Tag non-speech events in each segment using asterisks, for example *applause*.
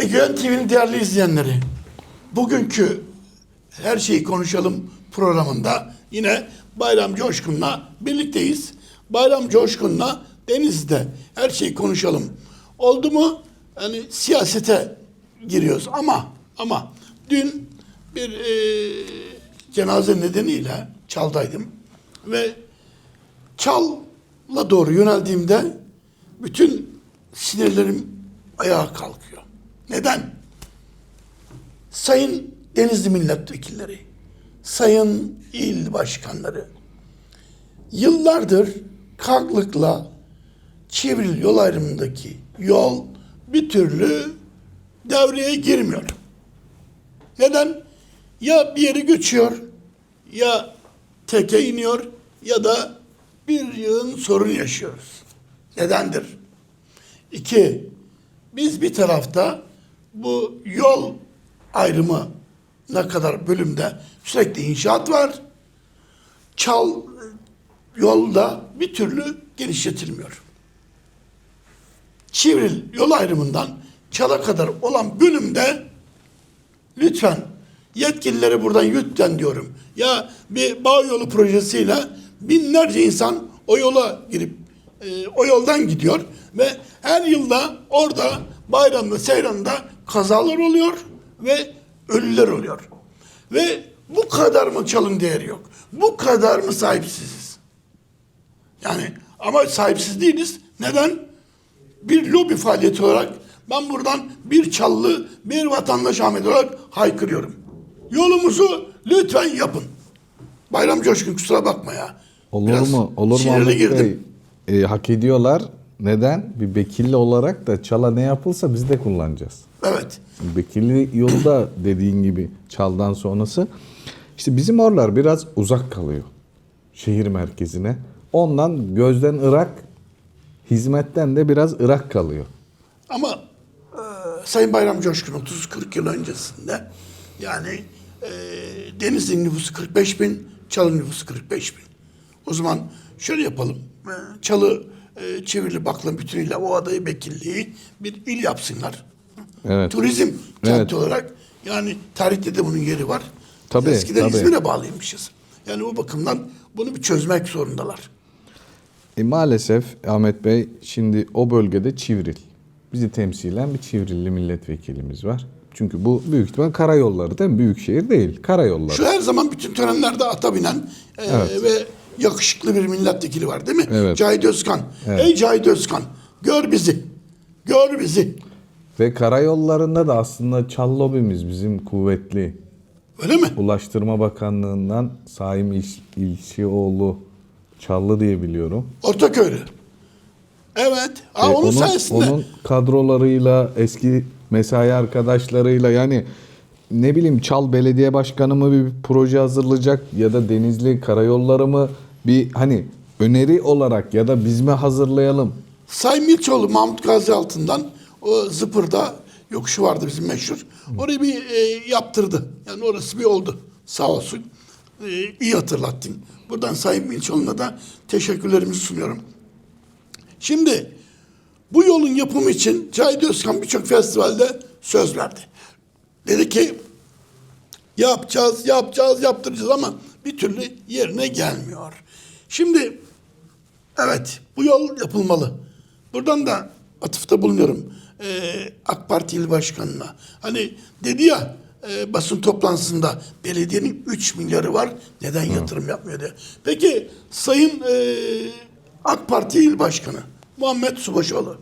Egemen TV'nin değerli izleyenleri, bugünkü Her Şeyi Konuşalım programında yine Bayram Coşkun'la birlikteyiz. Bayram Coşkun'la Deniz'de Her Şeyi Konuşalım. Oldu mu? Yani siyasete giriyoruz ama ama dün bir e, cenaze nedeniyle Çal'daydım ve Çal'la doğru yöneldiğimde bütün sinirlerim ayağa kalkıyor. Neden? Sayın Denizli milletvekilleri, sayın il başkanları yıllardır kalklıkla Çivril yol ayrımındaki yol bir türlü devreye girmiyor. Neden? Ya bir yeri göçüyor, ya teke iniyor ya da bir yığın sorun yaşıyoruz. Nedendir? İki, biz bir tarafta bu yol ayrımı ne kadar bölümde sürekli inşaat var. Çal yolda bir türlü genişletilmiyor. Çivril yol ayrımından Çal'a kadar olan bölümde lütfen yetkilileri buradan lütfen diyorum. Ya bir bağ yolu projesiyle binlerce insan o yola girip e, o yoldan gidiyor ve her yılda orada bayramda seyranda kazalar oluyor ve ölüler oluyor. Ve bu kadar mı çalın değeri yok? Bu kadar mı sahipsiziz? Yani ama sahipsiz değiliz. Neden? Bir lobi faaliyeti olarak ben buradan bir çallı, bir vatandaş Ahmet olarak haykırıyorum. Yolumuzu lütfen yapın. Bayram Coşkun kusura bakma ya. Olur Biraz mu? Olur mu Ahmet girdim. Bey? E, hak ediyorlar. Neden? Bir bekilli olarak da çala ne yapılsa biz de kullanacağız. Evet. Bekirli yolda dediğin gibi çaldan sonrası. işte bizim oralar biraz uzak kalıyor. Şehir merkezine. Ondan gözden ırak, hizmetten de biraz ırak kalıyor. Ama e, Sayın Bayram Coşkun 30-40 yıl öncesinde yani e, Denizli'nin nüfusu 45 bin, Çalı nüfusu 45 bin. O zaman şöyle yapalım. E, Çalı, e, Çivrili, Bakla bütünüyle o adayı bekilliği bir il yapsınlar. Evet. Turizm kenti Evet. olarak yani tarihte de bunun yeri var. Tabii, Eskiden tabii. İzmir'e bağlıymışız. Yani o bakımdan bunu bir çözmek zorundalar. E maalesef Ahmet Bey şimdi o bölgede Çivril. Bizi temsilen bir Çivrilli milletvekilimiz var. Çünkü bu büyük ihtimal karayolları değil mi? Büyükşehir değil. Karayolları. Şu her zaman bütün törenlerde ata binen e, Evet. ve yakışıklı bir milletvekili var değil mi? Evet. Cahit Özkan. Evet. Ey Cahit Özkan gör bizi. Gör bizi. Ve karayollarında da aslında çal lobimiz bizim kuvvetli. Öyle mi? Ulaştırma Bakanlığı'ndan Saim İş, İlçioğlu Çallı diye biliyorum. Ortaköy'lü. Evet. Ha, E, onun, sayesinde. onun kadrolarıyla, eski mesai arkadaşlarıyla yani ne bileyim Çal Belediye Başkanı mı bir proje hazırlayacak ya da Denizli Karayolları mı bir hani öneri olarak ya da biz mi hazırlayalım? Sayın Milçoğlu Mahmut Gazi altından o Zıpır'da yokuşu vardı bizim meşhur. Orayı bir e, yaptırdı. Yani orası bir oldu. Sağ olsun. E, iyi hatırlattın. Buradan Sayın Milçoğlu'na da teşekkürlerimi sunuyorum. Şimdi bu yolun yapımı için Cahit Özkan birçok festivalde söz verdi. Dedi ki yapacağız, yapacağız, yaptıracağız ama bir türlü yerine gelmiyor. Şimdi evet bu yol yapılmalı. Buradan da atıfta bulunuyorum ee, AK Parti il başkanına. Hani dedi ya e, basın toplantısında belediyenin 3 milyarı var neden yatırım yapmıyor diye. Peki Sayın e, AK Parti il başkanı Muhammed Subaşoğlu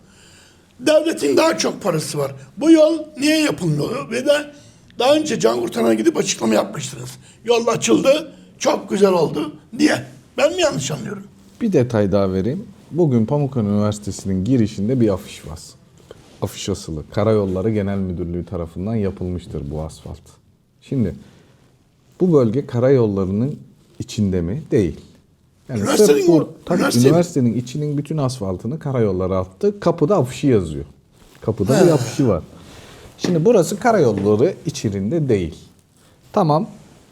devletin daha çok parası var. Bu yol niye yapılmıyor? Ve de daha önce Can Kurtaran'a gidip açıklama yapmıştınız. Yol açıldı, çok güzel oldu diye. Ben mi yanlış anlıyorum? Bir detay daha vereyim. Bugün Pamukkale Üniversitesi'nin girişinde bir afiş var. Afiş asılı. Karayolları Genel Müdürlüğü tarafından yapılmıştır bu asfalt. Şimdi bu bölge karayollarının içinde mi? Değil. Yani Üniversitenin sırf bu- tabii Üniversite- üniversitenin içinin bütün asfaltını karayolları attı. Kapıda afişi yazıyor. Kapıda bir afişi var. Şimdi burası karayolları içinde değil. Tamam.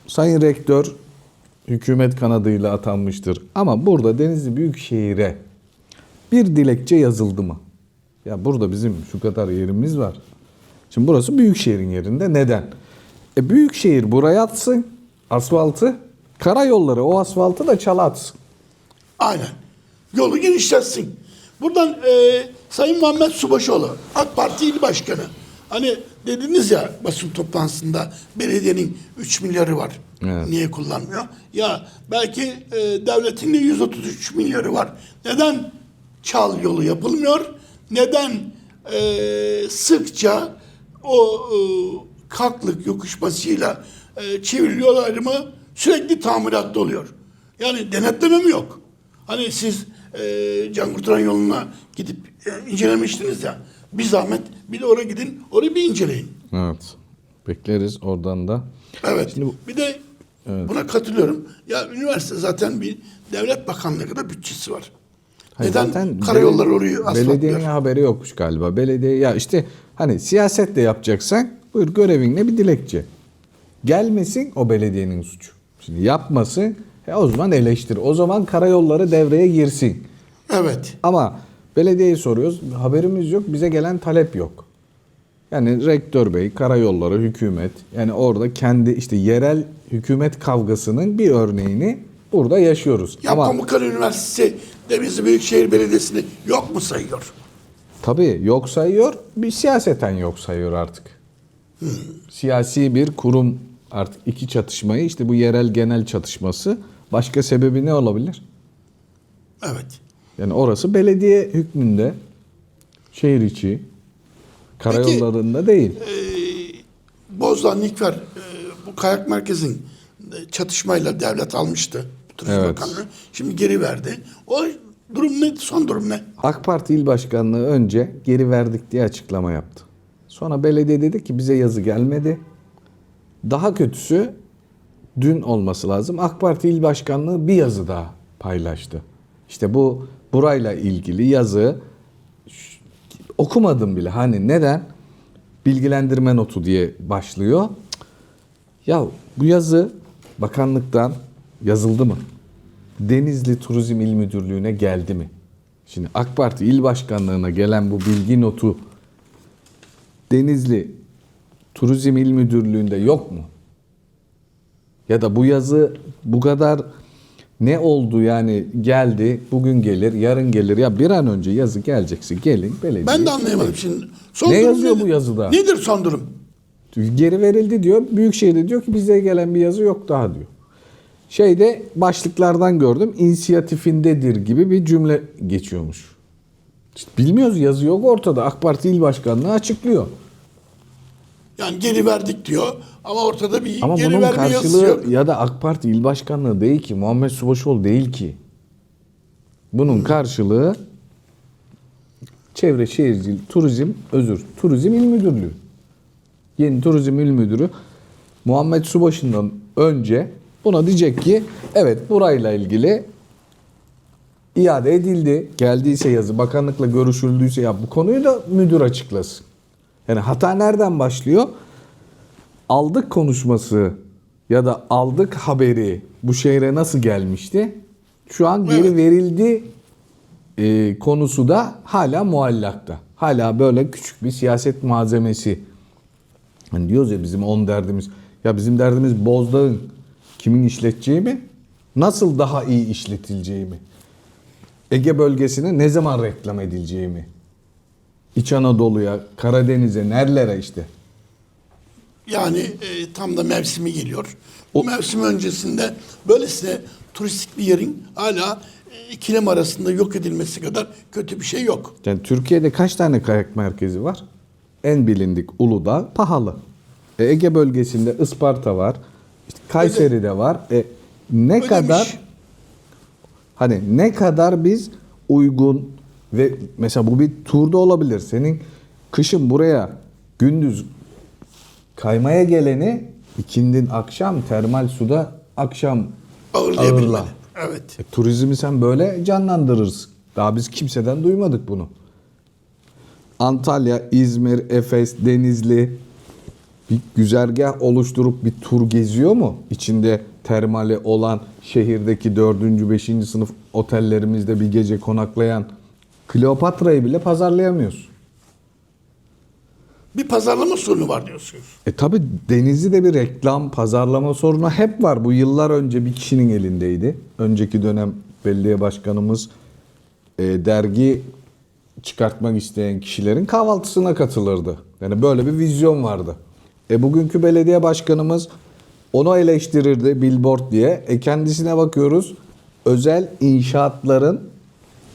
Sayın Rektör hükümet kanadıyla atanmıştır. Ama burada Denizli Büyükşehir'e bir dilekçe yazıldı mı? Ya burada bizim şu kadar yerimiz var. Şimdi burası Büyükşehir'in yerinde. Neden? E Büyükşehir buraya atsın asfaltı. Karayolları o asfaltı da çala atsın. Aynen. Yolu genişletsin. Buradan e, Sayın Muhammed Subaşoğlu, AK Parti İl Başkanı. Hani dediniz ya basın toplantısında belediyenin 3 milyarı var. Evet. Niye kullanmıyor? Ya belki e, devletin de 133 milyarı var. Neden çal yolu yapılmıyor? Neden e, sıkça o e, kaklık yokuşmasıyla e, çevrili yol ayrımı sürekli tamiratta oluyor? Yani denetleme mi yok? Hani siz e, Can Kurtaran yoluna gidip e, incelemiştiniz ya. Bir zahmet bir de oraya gidin, orayı bir inceleyin. Evet. Bekleriz oradan da. Evet. Şimdi bu- bir de buna katılıyorum. Ya üniversite zaten bir devlet bakanlığı kadar bütçesi var. Hayır, Neden zaten karayolları orayı Belediyenin asfaltlıyor? haberi yokmuş galiba. Belediye ya işte hani siyaset de yapacaksan buyur görevinle bir dilekçe. Gelmesin o belediyenin suçu. Şimdi yapmasın e o zaman eleştir. O zaman karayolları devreye girsin. Evet. Ama belediyeye soruyoruz. Haberimiz yok. Bize gelen talep yok. Yani rektör bey, karayolları, hükümet yani orada kendi işte yerel hükümet kavgasının bir örneğini burada yaşıyoruz. Ya Ama Pamukkale Üniversitesi Denizli Büyükşehir Belediyesi'ni yok mu sayıyor? Tabii yok sayıyor, bir siyaseten yok sayıyor artık. Siyasi bir kurum artık iki çatışmayı işte bu yerel genel çatışması başka sebebi ne olabilir? Evet. Yani orası belediye hükmünde şehir içi karayollarında değil. Bozdağ Nikfer e, bu kayak merkezin e, çatışmayla devlet almıştı. Turizm Evet. Bakanlığı. Şimdi geri verdi. O durum ne? Son durum ne? AK Parti il başkanlığı önce geri verdik diye açıklama yaptı. Sonra belediye dedi ki bize yazı gelmedi. Daha kötüsü dün olması lazım. AK Parti il başkanlığı bir yazı daha paylaştı. İşte bu burayla ilgili yazı okumadım bile. Hani neden? Bilgilendirme notu diye başlıyor. Ya bu yazı bakanlıktan yazıldı mı? Denizli Turizm İl Müdürlüğü'ne geldi mi? Şimdi AK Parti il başkanlığına gelen bu bilgi notu Denizli Turizm İl Müdürlüğü'nde yok mu? Ya da bu yazı bu kadar ne oldu yani geldi, bugün gelir, yarın gelir. Ya bir an önce yazı gelecekse gelin belediye. Ben de anlayamadım şimdi. Son Ne durum yazıyor nedir? bu yazıda? Nedir son durum? Geri verildi diyor. Büyükşehir'de diyor ki bize gelen bir yazı yok daha diyor. Şeyde başlıklardan gördüm. inisiyatifindedir gibi bir cümle geçiyormuş. İşte bilmiyoruz yazı yok ortada. AK Parti il başkanlığı açıklıyor. Yani geri verdik diyor ama ortada bir Ama geri verme yazısı yok. ya da AK Parti il başkanlığı değil ki. Muhammed Subaşoğlu değil ki. Bunun karşılığı Çevre Şehircilik Turizm özür Turizm İl Müdürlüğü. Yeni Turizm İl Müdürü Muhammed Subaşı'ndan önce buna diyecek ki evet burayla ilgili iade edildi. Geldiyse yazı bakanlıkla görüşüldüyse ya bu konuyu da müdür açıklasın. Yani hata nereden başlıyor? aldık konuşması ya da aldık haberi bu şehre nasıl gelmişti? Şu an geri Evet. verildi e, konusu da hala muallakta. Hala böyle küçük bir siyaset malzemesi. Hani diyoruz ya bizim on derdimiz. Ya bizim derdimiz Bozdağ'ın kimin işleteceği mi? Nasıl daha iyi işletileceği mi? Ege bölgesine ne zaman reklam edileceği mi? İç Anadolu'ya, Karadeniz'e, nerelere işte. Yani e, tam da mevsimi geliyor. Bu mevsim öncesinde böylesine turistik bir yerin hala e, ikilem arasında yok edilmesi kadar kötü bir şey yok. Yani Türkiye'de kaç tane kayak merkezi var? En bilindik Uludağ pahalı. E, Ege bölgesinde Isparta var. İşte Kayseri'de var. E, ne Ödemiş. kadar hani ne kadar biz uygun ve mesela bu bir turda olabilir. Senin kışın buraya gündüz kaymaya geleni ikindin akşam termal suda akşam ağırla. Evet. E, turizmi sen böyle canlandırırsın. Daha biz kimseden duymadık bunu. Antalya, İzmir, Efes, Denizli bir güzergah oluşturup bir tur geziyor mu? İçinde termali olan şehirdeki 4. 5. sınıf otellerimizde bir gece konaklayan Kleopatra'yı bile pazarlayamıyoruz. Bir pazarlama sorunu var diyorsunuz. E tabi Denizli'de bir reklam, pazarlama sorunu hep var. Bu yıllar önce bir kişinin elindeydi. Önceki dönem belediye başkanımız e, dergi çıkartmak isteyen kişilerin kahvaltısına katılırdı. Yani böyle bir vizyon vardı. E bugünkü belediye başkanımız onu eleştirirdi billboard diye. E kendisine bakıyoruz. Özel inşaatların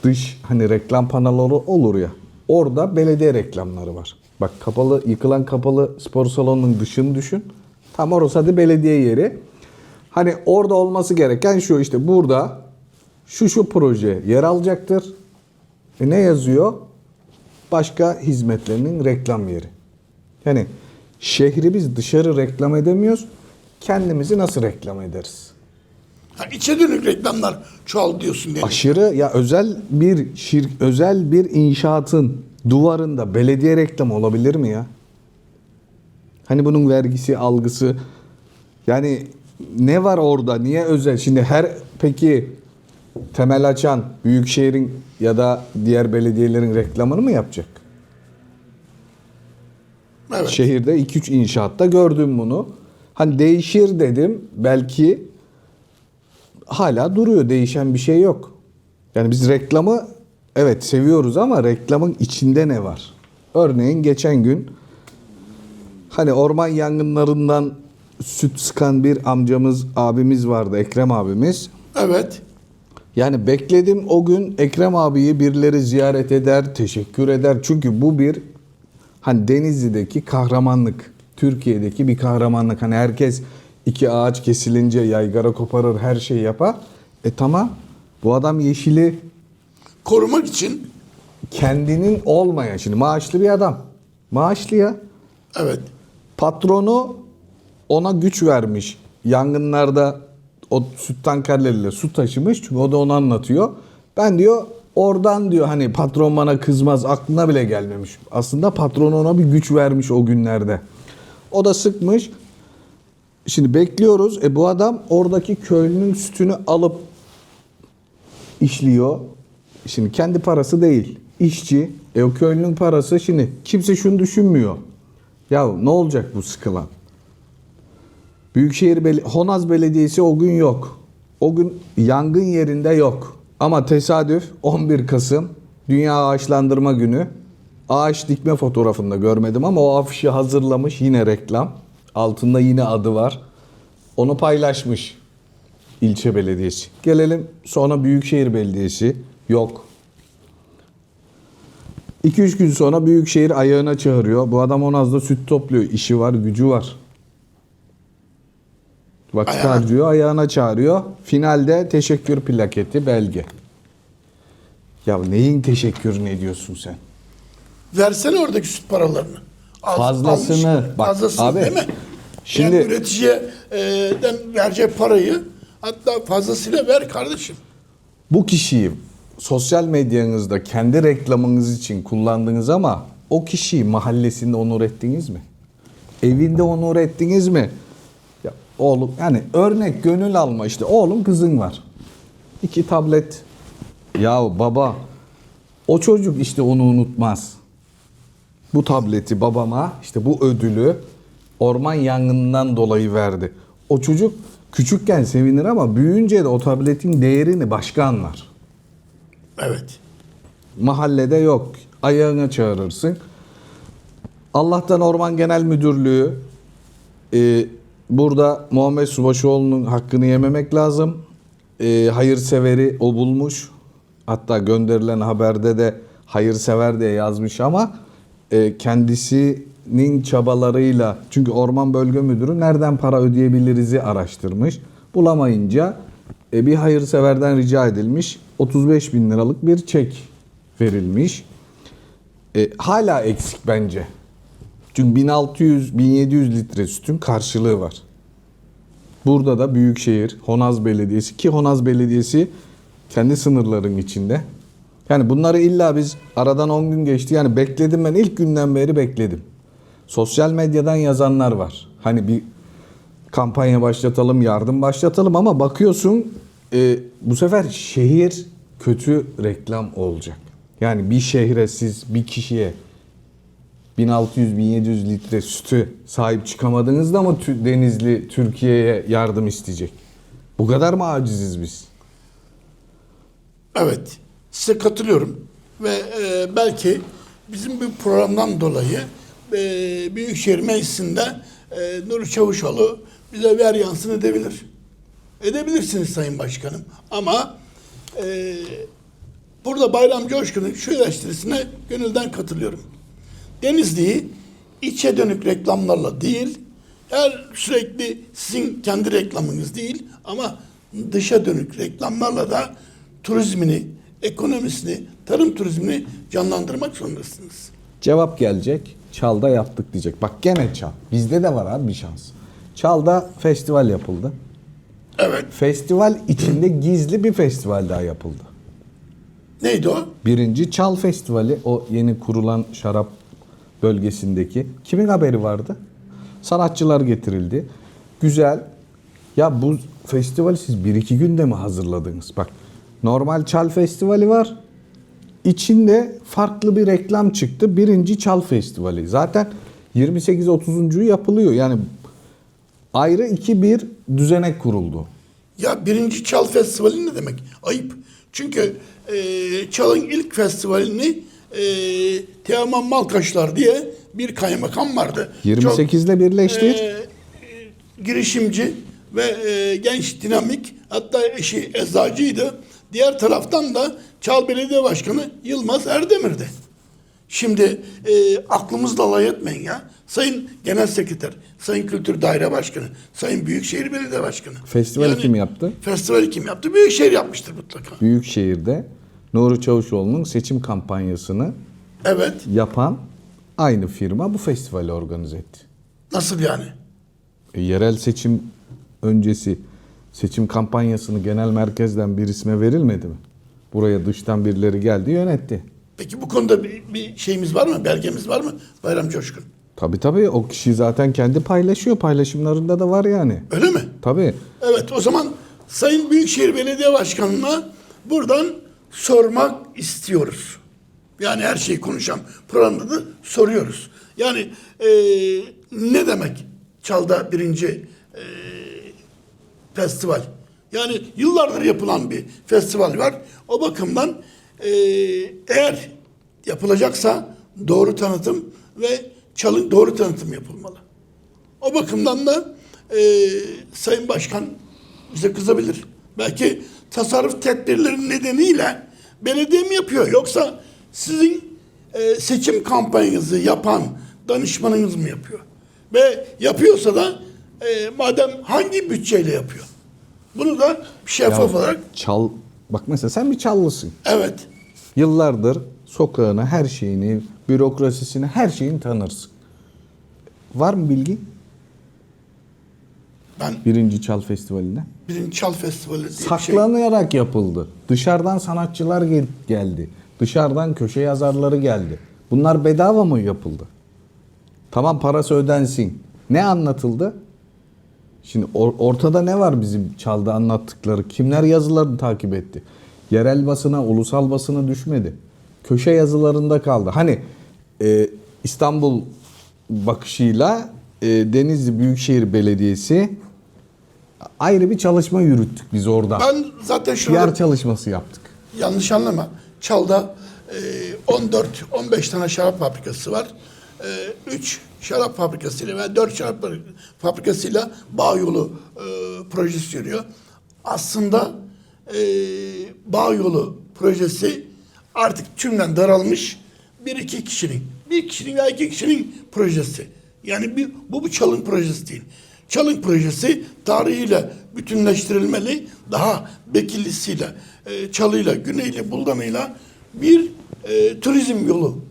dış hani reklam panoları olur ya. Orada belediye reklamları var. Bak kapalı yıkılan kapalı spor salonunun dışını düşün. Tam orası hadi belediye yeri. Hani orada olması gereken şu işte burada şu şu proje yer alacaktır. E ne yazıyor? Başka hizmetlerinin reklam yeri. Yani şehri biz dışarı reklam edemiyoruz. Kendimizi nasıl reklam ederiz? Ha, içe dönük reklamlar çoğal diyorsun diye. Aşırı ya özel bir şir, özel bir inşaatın duvarında belediye reklamı olabilir mi ya? Hani bunun vergisi, algısı yani ne var orada? Niye özel? Şimdi her peki temel açan büyükşehirin ya da diğer belediyelerin reklamını mı yapacak? Evet. Şehirde 2-3 inşaatta gördüm bunu. Hani değişir dedim. Belki hala duruyor. Değişen bir şey yok. Yani biz reklamı evet seviyoruz ama reklamın içinde ne var? Örneğin geçen gün hani orman yangınlarından süt sıkan bir amcamız, abimiz vardı. Ekrem abimiz. Evet. Yani bekledim o gün Ekrem abiyi birileri ziyaret eder, teşekkür eder. Çünkü bu bir hani Denizli'deki kahramanlık. Türkiye'deki bir kahramanlık. Hani herkes iki ağaç kesilince yaygara koparır, her şeyi yapar. E tamam. Bu adam yeşili Korumak için kendinin olmayan şimdi maaşlı bir adam. Maaşlı ya. evet. Patronu ona güç vermiş. Yangınlarda o süt tankerleriyle su taşımış. Çünkü o da onu anlatıyor. Ben diyor oradan diyor hani patron bana kızmaz aklına bile gelmemiş. Aslında patron ona bir güç vermiş o günlerde. O da sıkmış. Şimdi bekliyoruz. E bu adam oradaki köylünün sütünü alıp işliyor. Şimdi kendi parası değil. İşçi. E o köylünün parası şimdi kimse şunu düşünmüyor. Ya ne olacak bu sıkılan? Büyükşehir Bel Honaz Belediyesi o gün yok. O gün yangın yerinde yok. Ama tesadüf 11 Kasım Dünya Ağaçlandırma Günü. Ağaç dikme fotoğrafında görmedim ama o afişi hazırlamış yine reklam. Altında yine adı var. Onu paylaşmış ilçe belediyesi. Gelelim sonra Büyükşehir Belediyesi yok. 2-3 gün sonra Büyükşehir ayağına çağırıyor. Bu adam Honaz'da süt topluyor. İşi var, gücü var. Vakit Ayağına. harcıyor, ayağına çağırıyor. Finalde teşekkür plaketi, belge. Ya neyin teşekkürünü ediyorsun sen? Versene oradaki süt paralarını. Az- Fazlasını. almış, Bak, fazlasını abi, değil mi? şimdi- yani üreticiye e, parayı hatta fazlasıyla ver kardeşim. Bu kişiyi sosyal medyanızda kendi reklamınız için kullandınız ama o kişiyi mahallesinde onur ettiniz mi? Evinde onur ettiniz mi? Ya oğlum yani örnek gönül alma işte oğlum kızın var. İki tablet. Ya baba o çocuk işte onu unutmaz. Bu tableti babama işte bu ödülü orman yangından dolayı verdi. O çocuk küçükken sevinir ama büyüyünce de o tabletin değerini başka anlar. Evet. Mahallede yok. Ayağına çağırırsın. Allah'tan Orman Genel Müdürlüğü e, burada Muhammed Subaşıoğlu'nun hakkını yememek lazım. E, hayırseveri o bulmuş. Hatta gönderilen haberde de hayırsever diye yazmış ama e, kendisinin çabalarıyla çünkü Orman Bölge Müdürü nereden para ödeyebiliriz'i araştırmış. Bulamayınca e, bir hayırseverden rica edilmiş 35 bin liralık bir çek verilmiş. E, hala eksik bence. Çünkü 1600-1700 litre sütün karşılığı var. Burada da Büyükşehir, Honaz Belediyesi ki Honaz Belediyesi kendi sınırların içinde. Yani bunları illa biz aradan 10 gün geçti. Yani bekledim ben ilk günden beri bekledim. Sosyal medyadan yazanlar var. Hani bir kampanya başlatalım, yardım başlatalım ama bakıyorsun e, bu sefer şehir kötü reklam olacak. Yani bir şehre siz bir kişiye 1600-1700 litre sütü sahip çıkamadınız da mı Denizli Türkiye'ye yardım isteyecek? Bu kadar mı aciziz biz? Evet, size katılıyorum ve e, belki bizim bir programdan dolayı e, Büyükşehir Meclisi'nde e, Nuri Çavuşoğlu bize ver yansın edebilir. Edebilirsiniz Sayın Başkanım ama e, burada Bayram Coşkun'un şu eleştirisine gönülden katılıyorum. Denizli'yi içe dönük reklamlarla değil, her sürekli sizin kendi reklamınız değil ama dışa dönük reklamlarla da turizmini, ekonomisini, tarım turizmini canlandırmak zorundasınız. Cevap gelecek. Çal'da yaptık diyecek. Bak gene Çal. Bizde de var abi bir şans. Çal'da festival yapıldı. Evet. Festival içinde gizli bir festival daha yapıldı. Neydi o? Birinci Çal Festivali o yeni kurulan şarap bölgesindeki. Kimin haberi vardı? Sanatçılar getirildi. Güzel. Ya bu festivali siz bir iki günde mi hazırladınız? Bak normal Çal Festivali var. İçinde farklı bir reklam çıktı. Birinci Çal Festivali. Zaten 28-30. yapılıyor. Yani ayrı iki bir düzenek kuruldu. Ya birinci Çal Festivali ne demek? Ayıp. Çünkü e, Çal'ın ilk festivalini e, Teoman Malkaşlar diye bir kaymakam vardı. 28 ile birleştir. e, girişimci ve e, genç dinamik hatta eşi eczacıydı. Diğer taraftan da Çal Belediye Başkanı Yılmaz Erdemir'di. Şimdi e, aklımızla alay etmeyin ya. Sayın Genel Sekreter, Sayın Kültür Daire Başkanı, Sayın Büyükşehir Belediye Başkanı. Festivali kim yaptı? Festivali kim yaptı? Büyükşehir yapmıştır mutlaka. Büyükşehir'de Nuri Çavuşoğlu'nun seçim kampanyasını Evet. yapan aynı firma bu festivali organize etti. Nasıl yani? E, yerel seçim öncesi seçim kampanyasını genel merkezden bir isme verilmedi mi? Buraya dıştan birileri geldi yönetti. Peki bu konuda bir, bir şeyimiz var mı? Belgemiz var mı? Bayram Coşkun. Tabii tabii o kişi zaten kendi paylaşıyor. Paylaşımlarında da var yani. Öyle mi? Tabii. Evet o zaman Sayın Büyükşehir Belediye Başkanı'na buradan sormak istiyoruz. Yani her şeyi konuşan programda da soruyoruz. Yani eee, ne demek Çal'da birinci eee, festival? Yani yıllardır yapılan bir festival var. O bakımdan eee, eğer yapılacaksa doğru tanıtım ve Çal'ın doğru tanıtım yapılmalı. O bakımdan da e, Sayın Başkan bize kızabilir. Belki tasarruf tedbirlerinin nedeniyle belediye mi yapıyor? Yoksa sizin e, seçim kampanyanızı yapan danışmanınız mı yapıyor? Ve yapıyorsa da e, madem hangi bütçeyle yapıyor? Bunu da şeffaf Ya, olarak çal bak mesela sen bir çallısın. evet Yıllardır sokağını, her şeyini, bürokrasisini, her şeyini tanırsın. Var mı bilgi? ben Birinci Çal Festivali'nde. birinci Çal Festivali diye bir şey. Saklanarak yapıldı. Dışarıdan sanatçılar gel- geldi. Dışarıdan köşe yazarları geldi. Bunlar bedava mı yapıldı? Tamam parası ödensin. Ne anlatıldı? Şimdi or- ortada ne var bizim çalda anlattıkları? Kimler yazılarını takip etti? Yerel basına, ulusal basına düşmedi. Köşe yazılarında kaldı. Hani e, İstanbul bakışıyla e, Denizli Büyükşehir Belediyesi ayrı bir çalışma yürüttük biz orada. Ben zaten şurada PR çalışması yaptık. yanlış anlama. Çal'da e, 14-15 tane şarap fabrikası var. 3 şarap fabrikasıyla ve 4 şarap fabrikasıyla bağ yolu e, projesi yürüyor. Aslında e, bağ yolu projesi artık tümden daralmış bir iki kişinin, bir kişinin veya iki kişinin projesi. Yani bir, bu bu Çalın projesi değil. Çalın projesi tarihiyle bütünleştirilmeli. Daha Bekillisiyle, e, Çalı'yla, Güney'le, Buldan'ıyla bir e, turizm yolu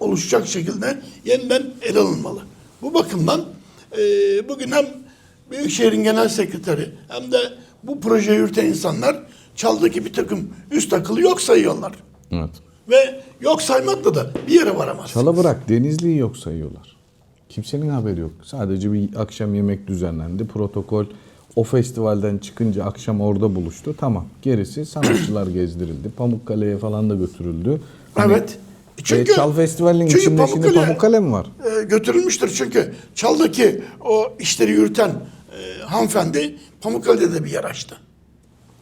oluşacak şekilde yeniden ele alınmalı. Bu bakımdan e, bugün hem Büyükşehir'in genel sekreteri hem de bu projeyi yürüten insanlar Çal'daki bir takım üst akıllı yok sayıyorlar. Evet. Ve yok saymakla da bir yere varamaz. Çala bırak Denizli'yi yok sayıyorlar. Kimsenin haberi yok. Sadece bir akşam yemek düzenlendi. Protokol o festivalden çıkınca akşam orada buluştu. Tamam. Gerisi sanatçılar gezdirildi. *clears throat* Pamukkale'ye falan da götürüldü. Hani Evet. Çünkü- E, Çal Festivali'nin içinde şimdi Pamukkale- Pamukkale mi var? e, götürülmüştür. Çünkü Çal'daki o işleri yürüten e, hanımefendi Pamukkale'de de bir yer açtı.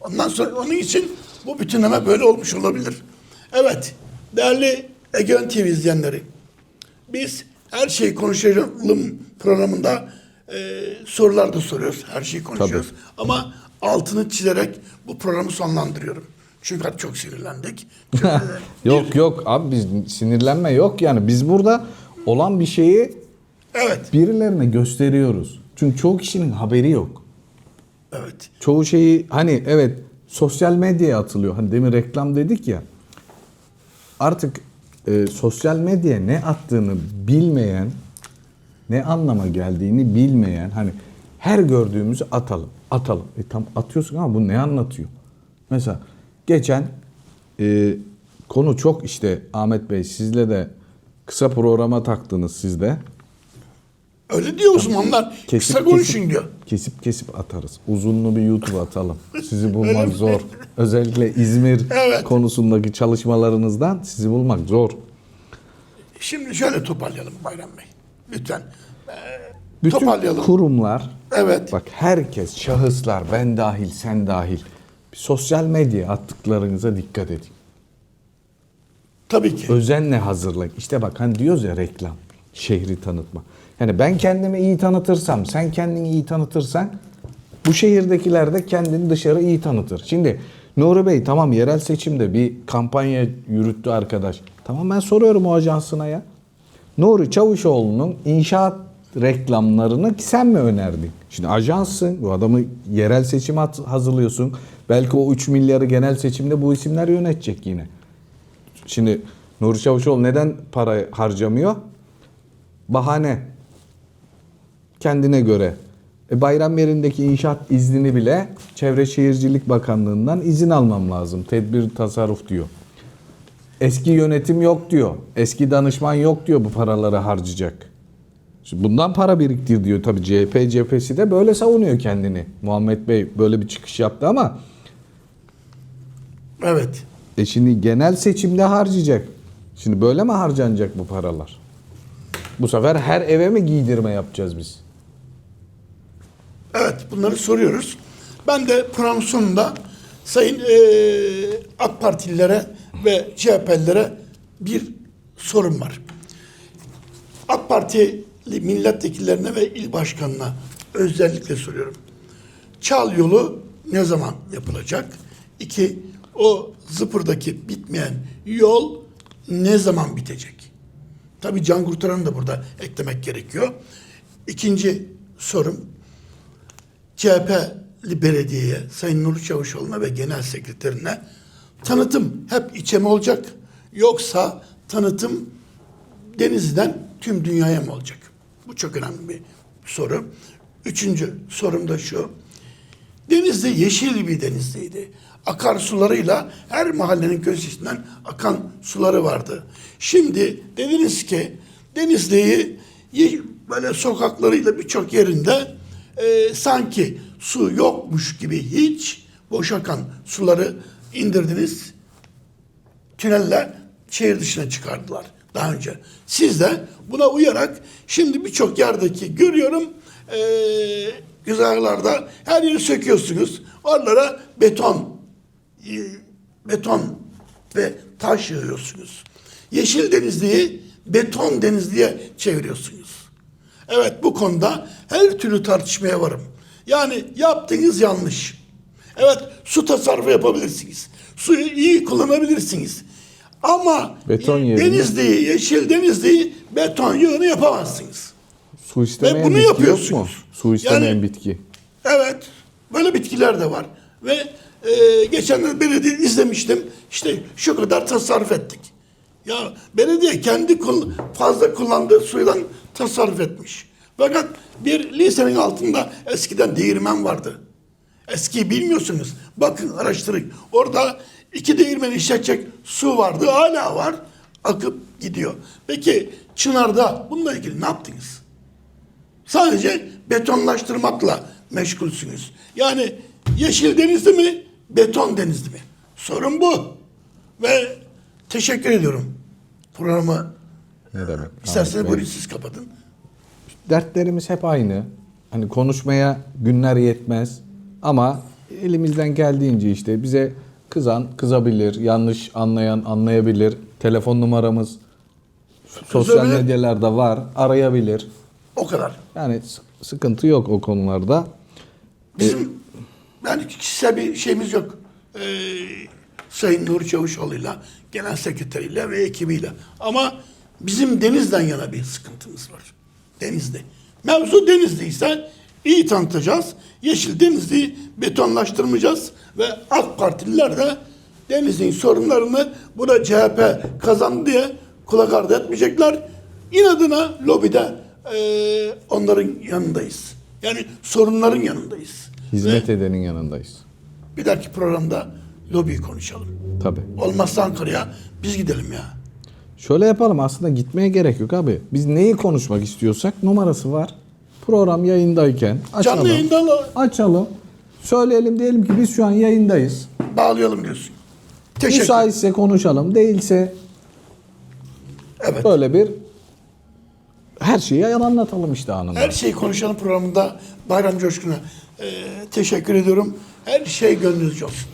Ondan sonra onun için bu bütünleme böyle olmuş olabilir. Evet, değerli Egeon TV izleyenleri, biz her şeyi konuşalım programında e, sorular da soruyoruz. Her şeyi konuşuyoruz. Ama altını çizerek bu programı sonlandırıyorum. Çünkü çok sinirlendik. *laughs* Yok yok abi biz sinirlenme yok yani biz burada olan bir şeyi evet, birilerine gösteriyoruz. Çünkü çoğu kişinin haberi yok. evet. Çoğu şeyi hani evet sosyal medyaya atılıyor. Hani demin reklam dedik ya. Artık e, sosyal medyaya ne attığını bilmeyen, ne anlama geldiğini bilmeyen hani her gördüğümüzü atalım. Atalım. E tam atıyorsun ama bu ne anlatıyor? Mesela geçen e, konu çok işte Ahmet Bey sizle de kısa programa taktınız siz de. Öyle diyor uzmanlar. Kısa konuşun diyor. Kesip kesip atarız. Uzunlu bir YouTube atalım. Sizi bulmak zor. Özellikle İzmir *laughs* Evet. konusundaki çalışmalarınızdan sizi bulmak zor. Şimdi şöyle toparlayalım Bayram Bey. Lütfen. Ee, Bütün toparlayalım. kurumlar, evet. bak herkes, şahıslar, ben dahil, sen dahil. Sosyal medya attıklarınıza dikkat edin. Tabii ki. Özenle hazırlayın. İşte bak hani diyoruz ya reklam, şehri tanıtma. Yani ben kendimi iyi tanıtırsam, sen kendini iyi tanıtırsan bu şehirdekiler de kendini dışarı iyi tanıtır. Şimdi Nuri Bey tamam yerel seçimde bir kampanya yürüttü arkadaş. Tamam ben soruyorum o ajansına ya. Nuri Çavuşoğlu'nun inşaat reklamlarını sen mi önerdin? Şimdi ajanssın, bu adamı yerel seçime hazırlıyorsun. Belki o 3 milyarı genel seçimde bu isimler yönetecek yine. Şimdi Nuri Çavuşoğlu neden para harcamıyor? Bahane. Kendine göre. E bayram yerindeki inşaat iznini bile Çevre Şehircilik Bakanlığı'ndan izin almam lazım. Tedbir tasarruf diyor. Eski yönetim yok diyor. Eski danışman yok diyor bu paraları harcayacak. Şimdi bundan para biriktir diyor tabii CHP cephesi de böyle savunuyor kendini. Muhammed Bey böyle bir çıkış yaptı ama Evet. e şimdi genel seçimde harcayacak. Şimdi böyle mi harcanacak bu paralar? Bu sefer her eve mi giydirme yapacağız biz? Evet bunları soruyoruz. Ben de program sonunda Sayın eee AK Partililere ve CHP'lilere bir sorum var. AK Partili milletvekillerine ve il başkanına özellikle soruyorum. Çal yolu ne zaman yapılacak? İki, o zıpırdaki bitmeyen yol ne zaman bitecek? Tabii can kurtaranı da burada eklemek gerekiyor. İkinci sorum, CHP'li belediyeye, Sayın Nuri Çavuşoğlu'na ve genel sekreterine tanıtım hep içe mi olacak? Yoksa tanıtım Denizli'den tüm dünyaya mı olacak? Bu çok önemli bir soru. Üçüncü sorum da şu. Denizli yeşil bir denizliydi. Akarsularıyla her mahallenin köşesinden akan suları vardı. Şimdi dediniz ki Denizli'yi böyle sokaklarıyla birçok yerinde e, sanki su yokmuş gibi hiç boş akan suları indirdiniz tünelle şehir dışına çıkardılar daha önce. Siz de buna uyarak şimdi birçok yerdeki görüyorum eee güzergahlarda her yeri söküyorsunuz. Oralara beton e, beton ve taş yığıyorsunuz. Yeşil Denizli'yi beton denizliğe çeviriyorsunuz. Evet bu konuda her türlü tartışmaya varım. Yani yaptığınız yanlış. Evet su tasarrufu yapabilirsiniz. Suyu iyi kullanabilirsiniz. Ama Beton yerine- Denizli'yi, Yeşil Denizli'yi beton yığını yapamazsınız. Su istemeyen bunu bitki yok mu? yapıyorsunuz. Su istemeyen Yani- bitki. Evet. Böyle bitkiler de var. Ve e, geçen belediye izlemiştim. İşte şu kadar tasarruf ettik. Ya belediye kendi kul- fazla kullandığı suyla tasarruf etmiş. Fakat bir lisenin altında eskiden değirmen vardı. Eskiyi bilmiyorsunuz. Bakın araştırın. Orada iki değirmen işletecek su vardı. Hala var. Akıp gidiyor. Peki Çınar'da bununla ilgili ne yaptınız? Sadece betonlaştırmakla meşgulsünüz. Yani yeşil denizli mi, beton denizli mi? Sorun bu. Ve teşekkür ediyorum programı Ne demek? isterseniz buyurun siz kapatın. Dertlerimiz hep aynı. Hani konuşmaya günler yetmez. Ama elimizden geldiğince işte bize kızan kızabilir, yanlış anlayan anlayabilir. Telefon numaramız sosyal Kızabilir. medyalarda var, arayabilir. O kadar. Yani s- sıkıntı yok o konularda. Bizim yani kişisel bir şeyimiz yok. Ee, Sayın Nuri Çavuşoğlu'yla, genel sekreteriyle ve ekibiyle. Ama bizim denizden yana bir sıkıntımız var. Denizde. Mevzu Denizli'yse iyi tanıtacağız. Yeşil Denizli'yi betonlaştırmayacağız. Ve AK Partililer de Denizli'nin sorunlarını burada CHP kazandı diye kulak ardı etmeyecekler. İnadına lobide eee, onların yanındayız. Yani sorunların yanındayız. Hizmet edenin yanındayız. Bir dahaki programda lobiyi konuşalım. Tabii. Olmazsa Ankara'ya biz gidelim ya. Şöyle yapalım aslında gitmeye gerek yok abi. Biz neyi konuşmak istiyorsak numarası var. Program yayındayken açalım. Canlı yayında Açalım. Söyleyelim diyelim ki biz şu an yayındayız. bağlayalım diyorsun. Teşekkür Müsaitse konuşalım. Değilse Evet. böyle bir her şeyi anlatalım işte anında. Her şeyi konuşalım programında Bayram Coşkun'a eee, teşekkür ediyorum. Her şey gönlünüzce olsun.